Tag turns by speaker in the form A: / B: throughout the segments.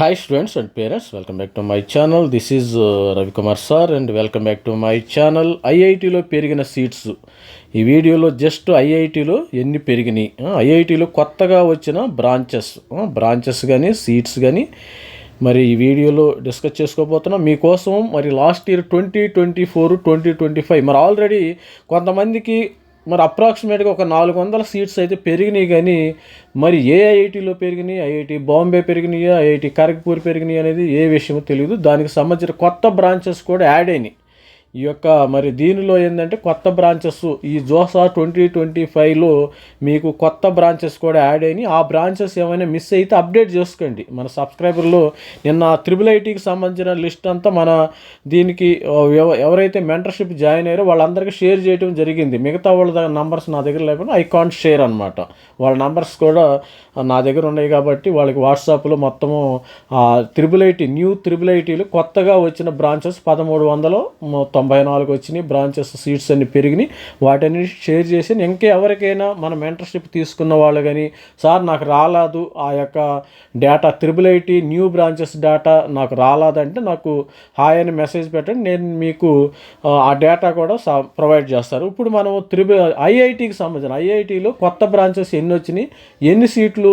A: Hi students and parents welcome back to my channel this is Ravikumar sir and welcome back to my channel ఐఐటిలో పెరిగిన seats ఈ వీడియోలో just ఐఐటిలో ఎన్ని పెరిగినాయి? ఐఐటిలో కొత్తగా వచ్చిన బ్రాంచెస్ బ్రాంచెస్ కానీ సీట్స్ కానీ మరి ఈ వీడియోలో డిస్కస్ చేసుకోబోతున్నాం. మీకోసం మరి last year twenty twenty four twenty twenty five మరి ఆల్రెడీ కొంతమందికి మరి అప్రాక్సిమేట్గా ఒక నాలుగు వందల సీట్స్ అయితే పెరిగినాయి కానీ మరి ఏ ఐఐటీలో పెరిగినాయి? ఐఐటి బాంబే పెరిగినాయా? ఐఐటి ఖరగ్పూర్ పెరిగినాయి అనేది ఏ విషయమో తెలియదు దానికి సంబంధించిన కొత్త బ్రాంచెస్ కూడా యాడ్ అయినాయి. ఈ యొక్క మరి దీనిలో ఏంటంటే కొత్త బ్రాంచెస్ ఈ జోసా ట్వంటీ ట్వంటీ ఫైవ్లో మీకు కొత్త బ్రాంచెస్ కూడా యాడ్ అయినాయి. ఆ బ్రాంచెస్ ఏమైనా మిస్ అయితే అప్డేట్ చేసుకోండి. మన సబ్స్క్రైబర్లు నిన్న త్రిబుల్ ఐటీకి సంబంధించిన లిస్ట్ అంతా మన దీనికి ఎవరైతే మెంటర్షిప్ జాయిన్ అయ్యారో వాళ్ళందరికీ షేర్ చేయడం జరిగింది. మిగతా వాళ్ళ నంబర్స్ నా దగ్గర లేకుండా ఐ కాంట్ షేర్ అనమాట వాళ్ళ నంబర్స్ కూడా నా దగ్గర ఉన్నాయి కాబట్టి వాళ్ళకి వాట్సాప్లో మొత్తము త్రిబుల్ ఐటీ న్యూ త్రిబుల్ ఐటీలు కొత్తగా వచ్చిన బ్రాంచెస్ పదమూడు వందలు మొత్తం తొంభై నాలుగు వచ్చినాయి బ్రాంచెస్ సీట్స్ అన్ని పెరిగినాయి. వాటిని షేర్ చేసి ఇంకా ఎవరికైనా మన మెంటర్షిప్ తీసుకున్న వాళ్ళు కానీ సార్ నాకు రాలేదు ఆ యొక్క data triple IT new branches data నాకు రాలేదంటే నాకు హాయ్ అని మెసేజ్ పెట్టండి. నేను మీకు ఆ, డేటా కూడా ప్రొవైడ్ చేస్తారు. ఇప్పుడు మనం త్రిబుల్ ఐఐటికి సంబంధించిన ఐఐటిలో కొత్త బ్రాంచెస్ ఎన్ని వచ్చినాయి ఎన్ని సీట్లు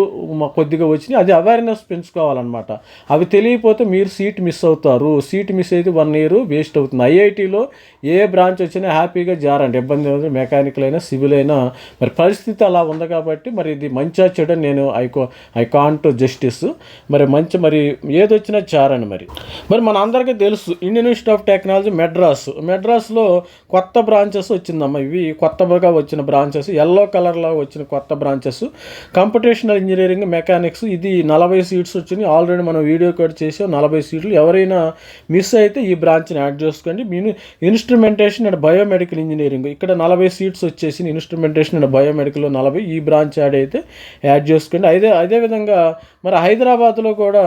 A: కొద్దిగా వచ్చినాయి అది అవేర్నెస్ పెంచుకోవాలన్నమాట. అవి తెలియకపోతే మీరు సీట్ మిస్ అవుతారు. సీట్ మిస్ అయితే వన్ ఇయర్ వేస్ట్ అవుతుంది. ఐఐటీలో ఏ బ్రాంచ్ వచ్చినా హ్యాపీగా జారండి. ఇబ్బంది లేదు. మెకానికల్ అయినా సివిల్ అయినా మరి పరిస్థితి అలా ఉంది కాబట్టి మరి ఇది మంచిగా చెడు నేను ఐ ఐ కాంట్ జస్టిస్. మరి మంచి మరి ఏదొచ్చినా చారండి మరి. మరి మన అందరికీ తెలుసు Indian Institute of Technology Madras. మెడ్రాస్లో కొత్త బ్రాంచెస్ వచ్చిందమ్మా. ఇవి కొత్తగా వచ్చిన బ్రాంచెస్. ఎల్లో కలర్లో వచ్చిన కొత్త బ్రాంచెస్. కంప్యూటేషనల్ ఇంజనీరింగ్ మెకానిక్స్ ఇది నలభై సీట్స్ వచ్చినాయి. ఆల్రెడీ మనం వీడియో కార్డ్ చేసాం. నలభై సీట్లు. ఎవరైనా మిస్ అయితే ఈ బ్రాంచ్ని యాడ్ చేసుకోండి. మీరు ఇన్స్ట్రుమెంటేషన్ అండ్ బయోమెడికల్ ఇంజనీరింగ్. ఇక్కడ నలభై సీట్స్ వచ్చేసి ఇన్స్ట్రుమెంటేషన్ అండ్ బయోమెడికల్లో నలభై. ఈ బ్రాంచ్ యాడ్ అయితే యాడ్ చేసుకోండి. అదే అదేవిధంగా మరి హైదరాబాద్లో కూడా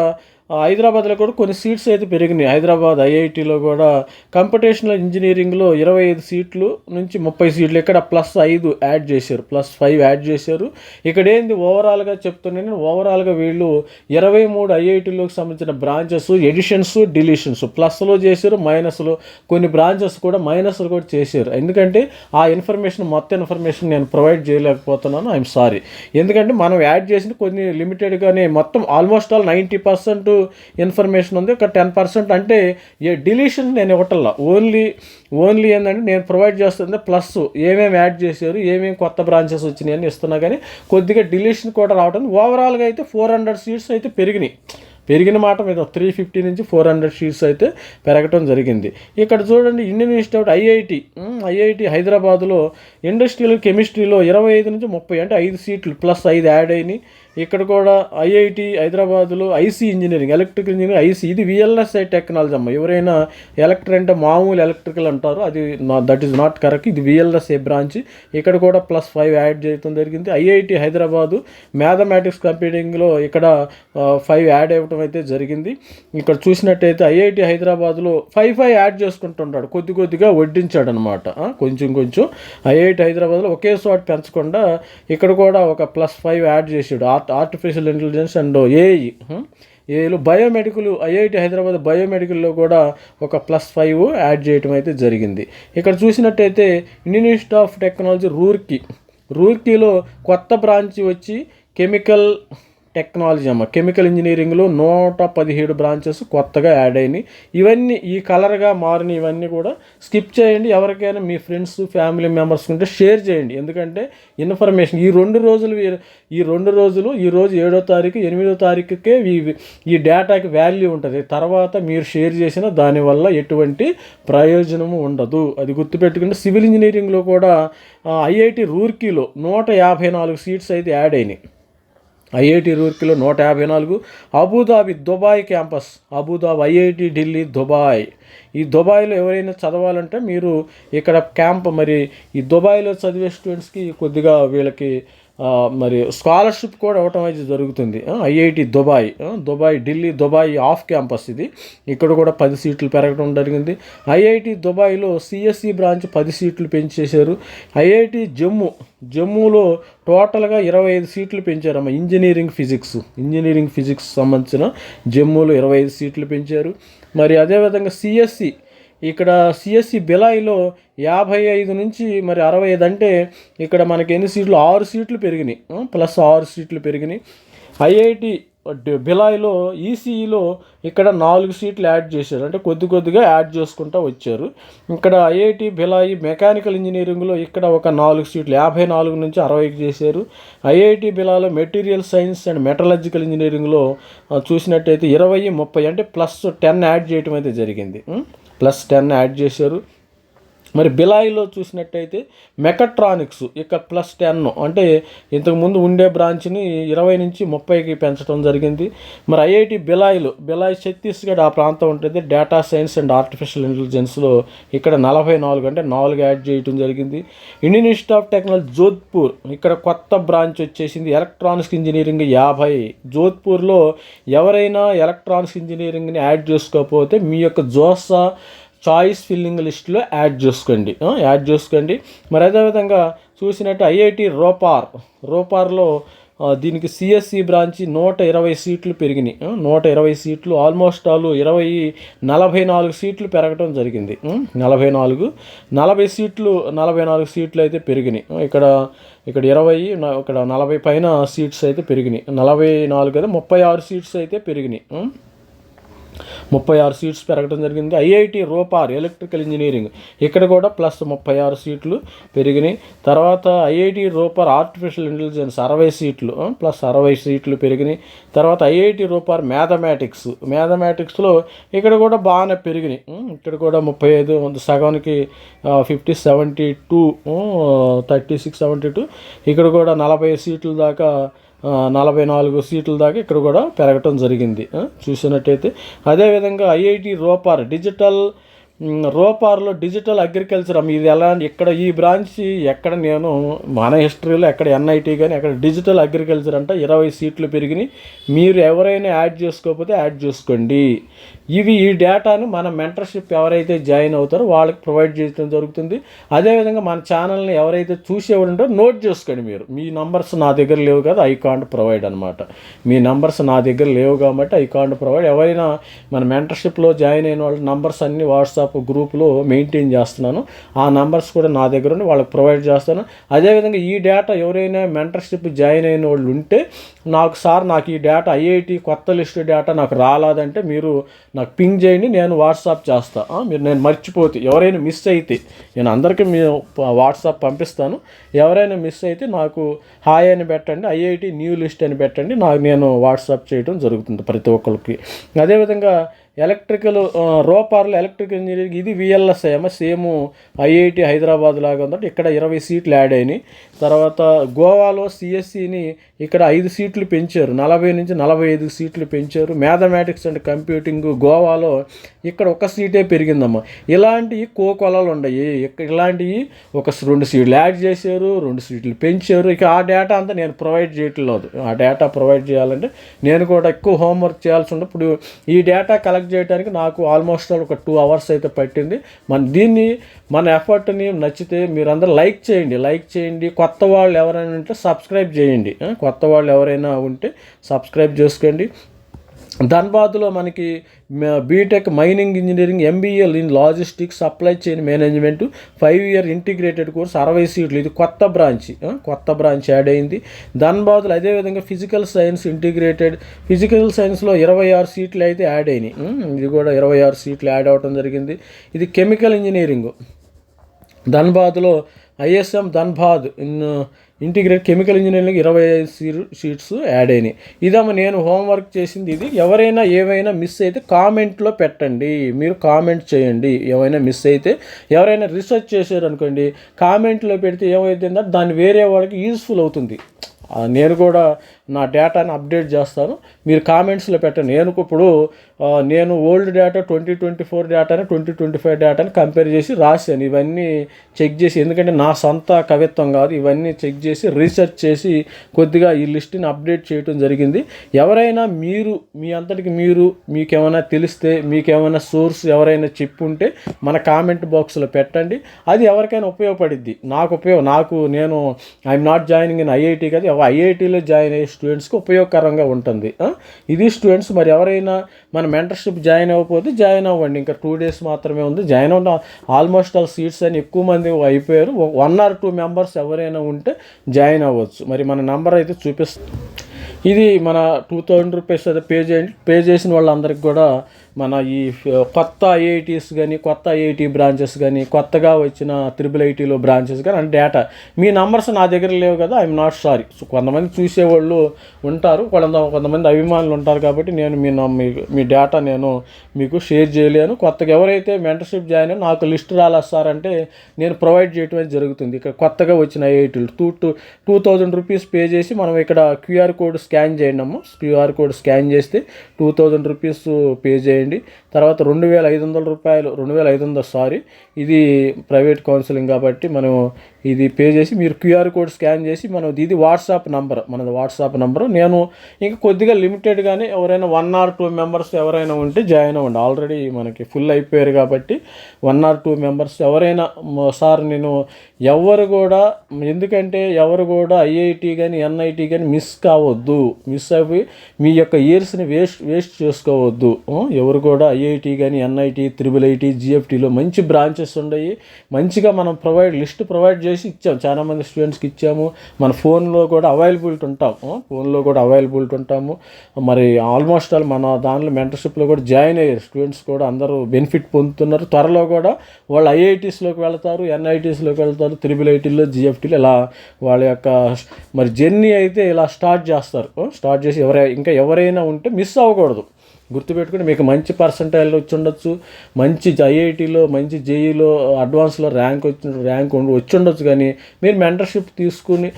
A: హైదరాబాద్లో కూడా కొన్ని సీట్స్ అయితే పెరిగినాయి. హైదరాబాద్ ఐఐటిలో కూడా కంప్యూటేషనల్ ఇంజనీరింగ్లో ఇరవై ఐదు సీట్లు నుంచి ముప్పై సీట్లు. ఇక్కడ ప్లస్ ఐదు యాడ్ చేశారు. ప్లస్ ఫైవ్ యాడ్ చేశారు. ఇక్కడ ఏంది ఓవరాల్గా చెప్తున్నాను ఓవరాల్గా వీళ్ళు ఇరవై మూడు ఐఐటీలోకి సంబంధించిన బ్రాంచెస్ ఎడిషన్స్ డిలీషన్స్. ప్లస్లో చేశారు మైనస్లో కొన్ని బ్రాంచెస్ కూడా మైనస్లు కూడా చేశారు. ఎందుకంటే ఆ ఇన్ఫర్మేషన్ మొత్తం ఇన్ఫర్మేషన్ నేను ప్రొవైడ్ చేయలేకపోతున్నాను. I'm sorry. ఎందుకంటే మనం యాడ్ చేసిన కొన్ని లిమిటెడ్గానే మొత్తం almost all ninety percent information ఉంది. ఒక టెన్ పర్సెంట్ అంటే ఏ డిలీషన్ నేను ఇవ్వటల్లా ఓన్లీ ఓన్లీ ఏంటంటే నేను ప్రొవైడ్ చేస్తుంది ప్లస్ ఏమేమి యాడ్ చేశారు ఏమేమి కొత్త బ్రాంచెస్ వచ్చినాయి అని ఇస్తున్నా కానీ కొద్దిగా డిలీషన్ కూడా రావడం ఓవరాల్గా అయితే ఫోర్ హండ్రెడ్ సీట్స్ అయితే పెరిగినాయి. పెరిగిన మాట మీద త్రీ ఫిఫ్టీ నుంచి ఫోర్ హండ్రెడ్ సీట్స్ అయితే పెరగటం జరిగింది. ఇక్కడ చూడండి ఇండియన్ ఇన్స్టిట్యూట్ ఐఐటి ఐఐటి హైదరాబాద్లో ఇండస్ట్రియల్ కెమిస్ట్రీలో ఇరవై ఐదు నుంచి ముప్పై అంటే ఐదు సీట్లు ప్లస్ ఐదు యాడ్ అయినాయి. ఇక్కడ కూడా ఐఐటి హైదరాబాద్లో IC engineering electrical engineering IC. ఇది విఎల్ఎస్ఐ టెక్నాలజీ అమ్మ. ఎవరైనా ఎలక్ట్రిక్ అంటే మామూలు ఎలక్ట్రికల్ అంటారు అది దట్ ఈస్ నాట్ కరెక్ట్ ఇది విఎల్ఎస్ఐ బ్రాంచ్. ఇక్కడ కూడా ప్లస్ ఫైవ్ యాడ్ చేయడం జరిగింది. ఐఐటి హైదరాబాదు మ్యాథమెటిక్స్ కంప్యూటింగ్లో ఇక్కడ ఫైవ్ యాడ్ అవ్వటం అయితే జరిగింది. ఇక్కడ చూసినట్టయితే ఐఐటి హైదరాబాద్లో ఫైవ్ ఫైవ్ యాడ్ చేసుకుంటుంటాడు. కొద్ది కొద్దిగా వడ్డించాడు అనమాట కొంచెం కొంచెం. ఐఐటి హైదరాబాద్లో ఒకే చోట పెంచకుండా ఇక్కడ కూడా ఒక ప్లస్ ఫైవ్ యాడ్ చేసాడు art artificial intelligence and AI ఏలో బయోమెడికల్ ఐఐటి హైదరాబాద్ బయోమెడికల్లో కూడా ఒక ప్లస్ ఫైవ్ యాడ్ చేయటం అయితే జరిగింది. ఇక్కడ చూసినట్టయితే Indian Institute of Technology Roorkee రూర్కీలో కొత్త బ్రాంచ్ వచ్చి కెమికల్ టెక్నాలజీ అమ్మ. కెమికల్ ఇంజనీరింగ్లో నూట పదిహేడు బ్రాంచెస్ కొత్తగా యాడ్ అయినాయి. ఇవన్నీ ఈ కలర్గా మారిన ఇవన్నీ కూడా స్కిప్ చేయండి. ఎవరికైనా మీ ఫ్రెండ్స్ ఫ్యామిలీ మెంబర్స్ ఉంటే షేర్ చేయండి. ఎందుకంటే ఇన్ఫర్మేషన్ ఈ రెండు రోజులు ఈ రెండు రోజులు ఈ రోజు ఏడో తారీఖు ఎనిమిదో తారీఖుకే ఈ ఈ డేటాకి వాల్యూ ఉంటుంది. తర్వాత మీరు షేర్ చేసిన దానివల్ల ఎటువంటి ప్రయోజనము ఉండదు. అది గుర్తుపెట్టుకుంటే సివిల్ ఇంజనీరింగ్లో కూడా ఐఐటి రూర్కీలో నూట యాభై నాలుగు సీట్స్ అయితే యాడ్ అయినాయి. ఐఐటి రూర్కీలో నూట యాభై నాలుగు Abu Dhabi Dubai campus Abu Dhabi IIT Delhi Dubai. ఈ దుబాయ్లో ఎవరైనా చదవాలంటే మీరు ఇక్కడ క్యాంప్ మరి ఈ దుబాయ్లో చదివే స్టూడెంట్స్కి కొద్దిగా వీళ్ళకి మరి స్కాలర్షిప్ కూడా ఇవ్వటం అయితే జరుగుతుంది. IIT Dubai. Dubai Delhi Dubai off campus ఇది. ఇక్కడ కూడా పది సీట్లు పెరగడం జరిగింది. ఐఐటి దుబాయ్లో సిఎస్సి బ్రాంచ్ పది సీట్లు పెంచేశారు. ఐఐటి జమ్మూ జమ్మూలో టోటల్గా ఇరవై ఐదు సీట్లు పెంచారమ్మ. ఇంజనీరింగ్ ఫిజిక్స్ ఇంజనీరింగ్ ఫిజిక్స్ సంబంధించిన జమ్మూలో ఇరవై ఐదు సీట్లు పెంచారు. మరి అదేవిధంగా సిఎస్సి ఇక్కడ సిఎస్సి బిలాయిలో యాభై ఐదు నుంచి మరి అరవై ఐదు అంటే ఇక్కడ మనకి ఎన్ని సీట్లు? ఆరు సీట్లు పెరిగినాయి. ప్లస్ ఆరు సీట్లు పెరిగినాయి. ఐఐటి బిలాయిలో ఈసీఈలో ఇక్కడ నాలుగు సీట్లు యాడ్ చేశారు. అంటే కొద్ది కొద్దిగా యాడ్ చేసుకుంటూ వచ్చారు. ఇక్కడ ఐఐటి బిలాయి మెకానికల్ ఇంజనీరింగ్లో ఇక్కడ ఒక నాలుగు సీట్లు యాభై నాలుగు నుంచి అరవైకి చేశారు. ఐఐటి బిలాలో మెటీరియల్ సైన్స్ అండ్ మెటలజికల్ ఇంజనీరింగ్లో చూసినట్టయితే ఇరవై ముప్పై అంటే ప్లస్ టెన్ యాడ్ చేయటం అయితే జరిగింది. ప్లస్ టెన్ యాడ్ చేశారు. మరి బిలాయిలో చూసినట్టయితే మెకట్రానిక్స్ ఇక్కడ ప్లస్ టెన్ అంటే ఇంతకుముందు ఉండే బ్రాంచ్ని ఇరవై నుంచి ముప్పైకి పెంచడం జరిగింది. మరి ఐఐటి బిలాయిలు బిలాయి ఛత్తీస్గఢ్ ఆ ప్రాంతం ఉంటుంది. డేటా సైన్స్ అండ్ ఆర్టిఫిషియల్ ఇంటెలిజెన్స్లో ఇక్కడ నలభై నాలుగు అంటే నాలుగు యాడ్ చేయడం జరిగింది. Indian Institute of Technology Jodhpur ఇక్కడ కొత్త బ్రాంచ్ వచ్చేసింది. ఎలక్ట్రానిక్స్ ఇంజనీరింగ్ యాభై. జోధ్పూర్లో ఎవరైనా ఎలక్ట్రానిక్స్ ఇంజనీరింగ్ని యాడ్ చేసుకోకపోతే మీ యొక్క జోసా చాయిస్ ఫిల్లింగ్ లిస్ట్లో యాడ్ చేసుకోండి. యాడ్ చేసుకోండి. మరి అదేవిధంగా చూసినట్టు ఐఐటి రోపార్ రోపార్లో దీనికి సిఎస్సి బ్రాంచి నూట ఇరవై సీట్లు పెరిగినాయి. నూట ఇరవై సీట్లు ఆల్మోస్ట్ ఆల్ ఇరవై నలభై నాలుగు సీట్లు పెరగటం జరిగింది. నలభై నాలుగు నలభై సీట్లు నలభై నాలుగు సీట్లు అయితే పెరిగినాయి. ఇక్కడ ఇక్కడ ఇరవై ఇక్కడ నలభై పైన సీట్స్ అయితే పెరిగినాయి. నలభై నాలుగు అయితే ముప్పై ఆరు సీట్స్ అయితే పెరిగినాయి. ముప్పై ఆరు సీట్స్ పెరగడం జరిగింది. ఐఐటి రూపార్ ఎలక్ట్రికల్ ఇంజనీరింగ్ ఇక్కడ కూడా ప్లస్ ముప్పై ఆరు సీట్లు పెరిగినాయి. తర్వాత ఐఐటి రూపార్ ఆర్టిఫిషియల్ ఇంటెలిజెన్స్ అరవై సీట్లు ప్లస్ అరవై సీట్లు పెరిగినాయి. తర్వాత ఐఐటి రూపార్ మ్యాథమెటిక్స్ మ్యాథమెటిక్స్లో ఇక్కడ కూడా బాగానే పెరిగినాయి. ఇక్కడ కూడా ముప్పై ఐదు సగానికి fifty seventy two thirty six seventy two ఇక్కడ కూడా నలభై సీట్ల దాకా నలభై నాలుగు సీట్ల దాకా ఇక్కడ కూడా పెరగటం జరిగింది. చూసినట్టయితే. అదేవిధంగా ఐఐటి రోపార్ డిజిటల్ రోపార్లో డిజిటల్ అగ్రికల్చర్ ఇది ఎలా ఇక్కడ ఈ బ్రాంచ్ ఎక్కడ నేను మన హిస్టరీలో ఎక్కడ ఎన్ఐటి కానీ అక్కడ డిజిటల్ అగ్రికల్చర్ అంటే ఇరవై సీట్లు పెరిగినాయి. మీరు ఎవరైనా యాడ్ చేసుకోకపోతే యాడ్ చేసుకోండి. ఇవి ఈ డేటాను మన మెంటర్షిప్ ఎవరైతే జాయిన్ అవుతారో వాళ్ళకి ప్రొవైడ్ చేయడం జరుగుతుంది. అదేవిధంగా మన ఛానల్ని ఎవరైతే చూసేవాడు నోట్ చేసుకోండి మీరు. మీ నంబర్స్ నా దగ్గర లేవు కదా ఐ కాంట్ ప్రొవైడ్ అనమాట మీ నంబర్స్ నా దగ్గర లేవు కాబట్టి ఐ కాంట్ ప్రొవైడ్. ఎవరైనా మన మెంటర్షిప్లో జాయిన్ అయిన వాళ్ళ నంబర్స్ అన్ని వాట్సాప్ గ్రూప్లో మెయింటైన్ చేస్తున్నాను. ఆ నంబర్స్ కూడా నా దగ్గర ఉండి వాళ్ళకి ప్రొవైడ్ చేస్తాను. అదేవిధంగా ఈ డేటా ఎవరైనా మెంటర్షిప్ జాయిన్ అయిన వాళ్ళు ఉంటే నాకు సార్ నాకు ఈ డేటా ఐఐటి కొత్త లిస్ట్ డేటా నాకు రాలేదంటే మీరు నాకు పింగ్ చేయండి నేను వాట్సాప్ చేస్తా. మీరు నేను మర్చిపోతే ఎవరైనా మిస్ అయితే నేను అందరికీ మీ వాట్సాప్ పంపిస్తాను. ఎవరైనా మిస్ అయితే నాకు హాయ్ అని పెట్టండి ఐఐటి న్యూ లిస్ట్ అని పెట్టండి నాకు నేను వాట్సాప్ చేయడం జరుగుతుంది ప్రతి ఒక్కరికి. అదేవిధంగా ఎలక్ట్రికల్ రోపార్లు ఎలక్ట్రికల్ ఇంజనీరింగ్ ఇది విఎల్ఎస్ ఏమో సేమ్ ఐఐటి హైదరాబాద్ లాగా ఉందంటే ఇక్కడ ఇరవై సీట్లు యాడ్ అయినాయి. తర్వాత గోవాలో సిఎస్సిని ఇక్కడ ఐదు సీట్లు పెంచారు. నలభై నుంచి నలభై ఐదు సీట్లు పెంచారు. మ్యాథమెటిక్స్ అండ్ కంప్యూటింగ్ గోవాలో ఇక్కడ ఒక సీటే పెరిగిందమ్మా. ఇలాంటివి కోకొలలు ఉన్నాయి ఇలాంటివి ఒక రెండు సీట్లు యాడ్ చేశారు రెండు సీట్లు పెంచారు. ఇక ఆ డేటా అంతా నేను ప్రొవైడ్ చేయట్లేదు. ఆ డేటా ప్రొవైడ్ చేయాలంటే నేను కూడా ఎక్కువ హోంవర్క్ చేయాల్సి ఉన్నప్పుడు ఇప్పుడు ఈ డేటా కలెక్ట్ చేయడానికి నాకు ఆల్మోస్ట్ ఒక టూ అవర్స్ అయితే పట్టింది. మన దీన్ని మన ఎఫర్ట్ని నచ్చితే మీరందరూ లైక్ చేయండి లైక్ చేయండి. కొత్త వాళ్ళు ఎవరైనా ఉంటే సబ్స్క్రైబ్ చేయండి. కొత్త వాళ్ళు ఎవరైనా ఉంటే సబ్స్క్రైబ్ చేసుకోండి. ధన్బాద్లో మనకి BTech mining engineering MBA in logistics supply chain management five year integrated course అరవై సీట్లు. ఇది కొత్త బ్రాంచ్ కొత్త బ్రాంచ్ యాడ్ అయింది. ధన్బాద్లో అదేవిధంగా ఫిజికల్ సైన్స్ ఇంటిగ్రేటెడ్ ఫిజికల్ సైన్స్లో ఇరవై ఆరు సీట్లు అయితే యాడ్ అయినాయి. ఇది కూడా ఇరవై ఆరు సీట్లు యాడ్ అవ్వడం జరిగింది. ఇది chemical engineering ధన్బాద్లో ISM Dhanbad in integrate chemical engineering ఇరవై ఐదు షీట్స్ సీట్స్ యాడ్ అయినాయి. ఇదమ్మ నేను హోంవర్క్ చేసింది ఇది. ఎవరైనా ఏవైనా మిస్ అయితే కామెంట్లో పెట్టండి. మీరు కామెంట్ చేయండి. ఏమైనా మిస్ అయితే ఎవరైనా రీసెర్చ్ చేశారనుకోండి కామెంట్లో పెడితే ఏమైతుందంటే దాన్ని వేరే వాళ్ళకి యూస్ఫుల్ అవుతుంది. నేను కూడా నా డేటాను అప్డేట్ చేస్తాను. మీరు కామెంట్స్లో పెట్టండి. నేను ఇప్పుడు నేను old data twenty twenty four డేటాని ట్వంటీ ట్వంటీ ఫైవ్ డేటాని కంపేర్ చేసి రాశాను. ఇవన్నీ చెక్ చేసి ఎందుకంటే నా సొంత కవిత్వం కాదు ఇవన్నీ చెక్ చేసి రీసెర్చ్ చేసి కొద్దిగా ఈ లిస్ట్ని అప్డేట్ చేయడం జరిగింది. ఎవరైనా మీరు మీ అంతటికి మీరు మీకేమైనా తెలిస్తే మీకేమైనా సోర్స్ ఎవరైనా చెప్పుంటే మన కామెంట్ బాక్స్లో పెట్టండి. అది ఎవరికైనా ఉపయోగపడిద్ది. నాకు ఉపయోగం నాకు నేను I'm not joining in IIT కదా ఐఐటీలో జాయిన్ అయ్యే స్టూడెంట్స్కి ఉపయోగకరంగా ఉంటుంది. ఇది స్టూడెంట్స్ మరి ఎవరైనా మన మెంటర్షిప్ జాయిన్ అవ్వకపోతే జాయిన్ అవ్వండి. ఇంకా టూ డేస్ మాత్రమే ఉంది. జాయిన్ అవ్వడం ఆల్మోస్ట్ ఆల్ సీట్స్ అని ఎక్కువ మంది అయిపోయారు. వన్ ఆర్ టూ మెంబర్స్ ఎవరైనా ఉంటే జాయిన్ అవ్వచ్చు. మరి మన నెంబర్ అయితే చూపిస్తుంది ఇది మన టూ థౌజండ్ రూపీస్ అయితే పే చేయండి. పే చేసిన వాళ్ళందరికీ కూడా మన ఈ కొత్త ఐఐటీస్ కానీ కొత్త ఐఐటి బ్రాంచెస్ కానీ కొత్తగా వచ్చిన త్రిబుల్ ఐటీలో బ్రాంచెస్ కానీ అంటే డేటా మీ నంబర్స్ నా దగ్గర లేవు కదా ఐఎమ్ నాట్ సారీ సో కొంతమంది చూసేవాళ్ళు ఉంటారు కొంత కొంతమంది అభిమానులు ఉంటారు కాబట్టి నేను మీ మీ- మీ డేటా నేను మీకు షేర్ చేయలేను. కొత్తగా ఎవరైతే మెంటర్షిప్ జాయిన్ అయ్యారో నాకు లిస్ట్ రాలా సార్ అంటే నేను ప్రొవైడ్ చేయటం అనేది జరుగుతుంది. ఇక్కడ కొత్తగా వచ్చిన ఐఐటీలు. Two two two thousand rupees pay చేసి మనం ఇక్కడ క్యూఆర్ కోడ్ స్కాన్ చేయండి అమ్మ క్యూఆర్ కోడ్ స్కాన్ చేస్తే టూ థౌజండ్ రూపీస్ పే చేయండి. చేయండి తర్వాత రెండు వేల ఐదు వందల రూపాయలు రెండు వేల ఐదు వందలు సారీ ఇది ప్రైవేట్ కౌన్సిలింగ్ కాబట్టి మనం ఇది పే చేసి మీరు క్యూఆర్ కోడ్ స్కాన్ చేసి మనం ఇది వాట్సాప్ నంబర్ మనది వాట్సాప్ నంబరు. నేను ఇంకా కొద్దిగా లిమిటెడ్గానే ఎవరైనా వన్ ఆర్ టూ మెంబర్స్ ఎవరైనా ఉంటే జాయిన్ అవ్వండి. ఆల్రెడీ మనకి ఫుల్ అయిపోయారు కాబట్టి వన్ ఆర్ టూ మెంబర్స్ ఎవరైనా సార్ నేను ఎవరు కూడా ఎందుకంటే ఎవరు కూడా ఐఐటి కానీ ఎన్ఐటి కానీ మిస్ కావద్దు. మిస్ అయిపోయి మీ యొక్క ఇయర్స్ని వేస్ట్ వేస్ట్ చేసుకోవద్దు. ఎవరు కూడా ఐఐటి కానీ ఎన్ఐటి త్రిబుల్ ఐటి జిఎఫ్టీలో మంచి బ్రాంచెస్ ఉన్నాయి మంచిగా మనం ప్రొవైడ్ లిస్ట్ ప్రొవైడ్ చేసి ఇచ్చాం. చాలా మంది స్టూడెంట్స్కి ఇచ్చాము. మన ఫోన్లో కూడా అవైలబిలిటీ ఉంటాము. ఫోన్లో కూడా అవైలబిలిటీ ఉంటాము. మరి ఆల్మోస్ట్ ఆల్ మన దానిలో మెంటర్షిప్లో కూడా జాయిన్ అయ్యారు. స్టూడెంట్స్ కూడా అందరూ బెనిఫిట్ పొందుతున్నారు. త్వరలో కూడా వాళ్ళు ఐఐటీస్లోకి వెళ్తారు ఎన్ఐటీస్లోకి వెళ్తారు త్రిబుల్ ఐటీలో జిఎఫ్టీలో ఇలా వాళ్ళ యొక్క మరి జర్నీ అయితే ఇలా స్టార్ట్ చేస్తారు. స్టార్ట్ చేసి ఎవరై ఇంకా ఎవరైనా ఉంటే మిస్ అవ్వకూడదు. గుర్తుపెట్టుకుని మీకు మంచి పర్సంటైల్ వచ్చి ఉండొచ్చు మంచి ఐఐటీలో మంచి జేఈలో అడ్వాన్స్లో ర్యాంక్ వచ్చి ర్యాంక్ వచ్చి ఉండొచ్చు కానీ మీరు మెంటర్షిప్ తీసుకుని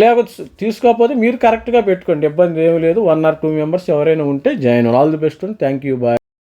A: లేకపోతే తీసుకోకపోతే మీరు కరెక్ట్గా పెట్టుకోండి. ఇబ్బంది ఏమీ లేదు. వన్ ఆర్ టూ మెంబర్స్ ఎవరైనా ఉంటే join all the best thank you. Bye.